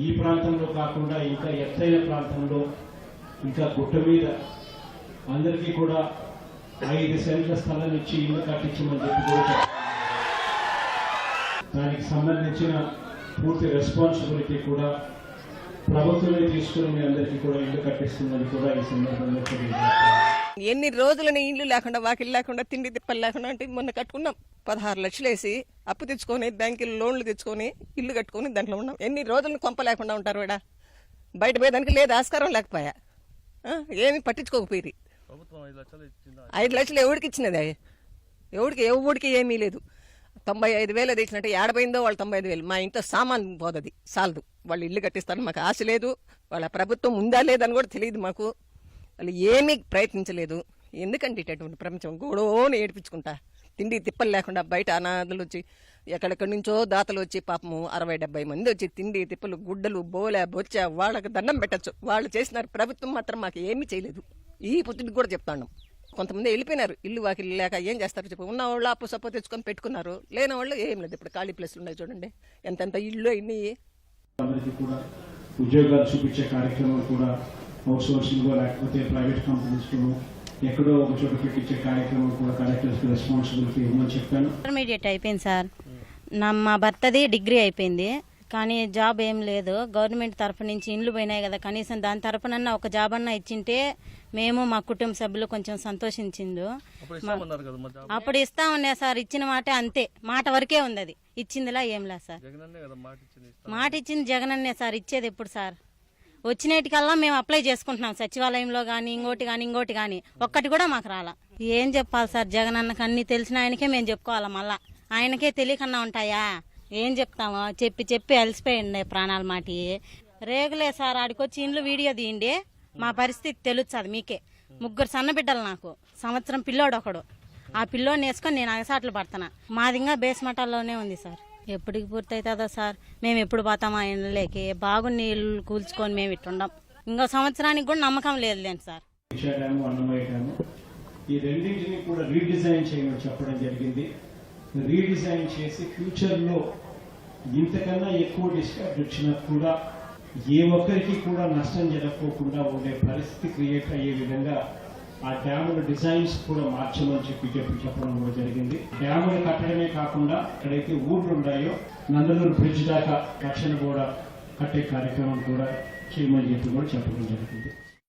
ఈ ప్రాంతంలో కాకుండా ఇంకా ఎత్తైన ప్రాంతంలో ఇంకా గుట్ట మీద అందరికీ కూడా ఐదు సెంట్ల స్థలం ఇచ్చి ఇల్లు కట్టించమని చెప్పి కూడా దానికి సంబంధించిన పూర్తి రెస్పాన్సిబిలిటీ కూడా ప్రభుత్వమే తీసుకుని మీ అందరికీ కూడా ఇల్లు కట్టిస్తుందని కూడా ఈ సందర్భంగా ఎన్ని రోజులని ఇల్లు లేకుండా వాకిల్ లేకుండా తిండి తిప్పలు లేకుండా అంటే మొన్న కట్టుకున్నాం. పదహారు లక్షలు వేసి అప్పు తెచ్చుకొని బ్యాంకులు లోన్లు తెచ్చుకొని ఇల్లు కట్టుకొని దాంట్లో ఉన్నాం. ఎన్ని రోజులను కొంప లేకుండా ఉంటారు వాడ? బయట పోయేదానికి లేదు ఆస్కారం లేకపోయా? ఏమి పట్టించుకోకపోయి ఐదు లక్షలు ఎవడికి ఇచ్చినది? ఎవడికి ఎవడికి ఏమీ లేదు. తొంభై ఐదు వేలు అది ఇచ్చినట్టు ఏడపోయిందో వాళ్ళు తొంభై ఐదు వేలు. మా ఇంట్లో సామాన్ పోదది సాలదు. వాళ్ళు ఇల్లు కట్టిస్తారు మాకు ఆశ లేదు. వాళ్ళ ప్రభుత్వం ఉందా లేదని కూడా తెలియదు మాకు. వాళ్ళు ఏమీ ప్రయత్నించలేదు. ఎందుకంటే ఇటువంటి ప్రపంచం గోడోని ఏడిపించుకుంటా. తిండి తిప్పలు లేకుండా బయట అనాథలు వచ్చి ఎక్కడెక్కడి నుంచో దాతలు వచ్చి పాపము అరవై డెబ్బై మంది వచ్చి తిండి తిప్పలు గుడ్డలు బోలే బొచ్చ వాళ్ళకి దండం పెట్టచ్చు. వాళ్ళు చేసినారు. ప్రభుత్వం మాత్రం మాకు ఏమీ చేయలేదు. ఈ పుత్రుడికి కూడా చెప్తాను. కొంతమంది వెళ్ళిపోయినారు. ఇల్లు వాకిల్లు లేక ఏం చేస్తారు చెప్పి. ఉన్న వాళ్ళు అప్పు సప్పు తెచ్చుకొని పెట్టుకున్నారు. లేని వాళ్ళు ఏం లేదు. ఇప్పుడు ఖాళీ ప్లేస్లు ఉన్నాయి చూడండి. ఎంతెంత ఇల్లు ఇన్ని కూడా ఉద్యోగాలు చూపించే కార్యక్రమాలు కూడా అవుట్ సోర్సింగ్ లేకపోతే ప్రైవేట్ కంపెనీస్లో ఎక్కడో ఒక చోట పెట్టించే కార్యక్రమం కూడా రెస్పాన్సిబిలిటీ ఇవ్వమని చెప్పాను ఇంటర్మీడియట్ అయిపోయింది సార్ నా మా భర్తది డిగ్రీ అయిపోయింది కానీ జాబ్ ఏం లేదు గవర్నమెంట్ తరఫు నుంచి ఇండ్లు పోయినాయి కదా కనీసం దాని తరఫునన్నా ఒక జాబ్ అన్నా ఇచ్చింటే మేము మా కుటుంబ సభ్యులు కొంచెం సంతోషించిండు అప్పుడు అప్పుడు ఇస్తామన్నా సార్ ఇచ్చిన మాట అంతే మాట వరకే ఉంది అది ఇచ్చిందిలా ఏం లేదు సార్ మాట ఇచ్చింది ఇస్తాం మాట ఇచ్చింది జగన్ అన్నే సార్ ఇచ్చేది ఎప్పుడు సార్ వచ్చినటికల్లా మేము అప్లై చేసుకుంటున్నాం సచివాలయంలో కానీ ఇంకోటి కానీ ఇంకోటి కానీ ఒక్కటి కూడా మాకు రాలా. ఏం చెప్పాలి సార్? జగన్ అన్నకు అన్ని తెలిసిన ఆయనకే మేము చెప్పుకోవాలా మళ్ళా? ఆయనకే తెలియకన్నా ఉంటాయా? ఏం చెప్తాము? చెప్పి చెప్పి అలసిపోయిండే ప్రాణాల మాటి. రేగులే సార్ ఆడికొచ్చి ఇండ్లు వీడియో తీయండి. మా పరిస్థితి తెలుస్తుంది మీకే. ముగ్గురు సన్నబిడ్డలు నాకు. సంవత్సరం పిల్లోడు ఒకడు ఆ పిల్లోని వేసుకొని నేను అగసాట్లు పడుతున్నా. మాది ఇంకా బేస్మటాల్లోనే ఉంది సార్. ఎప్పటికి పూర్తవుతుందో సార్. మేము ఎప్పుడు పోతామా ఇండ్లకి బాగు నీళ్ళు కూల్చుకొని మేము ఇట్టుండం. ఇంకో సంవత్సరానికి కూడా నమ్మకం లేదులేండి సార్. ఈ రెండింటిని కూడా రీడిజైన్ చేయమని చెప్పడం జరిగింది. రీడిజైన్ చేసి ఫ్యూచర్లో ఇంతకన్నా ఎక్కువ డిస్టర్బ్ వచ్చినా కూడా ఏ ఒక్కరికి కూడా నష్టం జరగకోకుండా ఉండే పరిస్థితి క్రియేట్ అయ్యే విధంగా ఆ డ్యాముల డిజైన్స్ కూడా మార్చమని చెప్పి చెప్పి చెప్పడం కూడా జరిగింది. డ్యాములు కట్టడమే కాకుండా ఎక్కడైతే ఊర్లు ఉన్నాయో నందలూరు బ్రిడ్జ్ దాకా రక్షణ కూడా కట్టే కార్యక్రమం కూడా చేయమని చెప్పి కూడా చెప్పడం జరిగింది.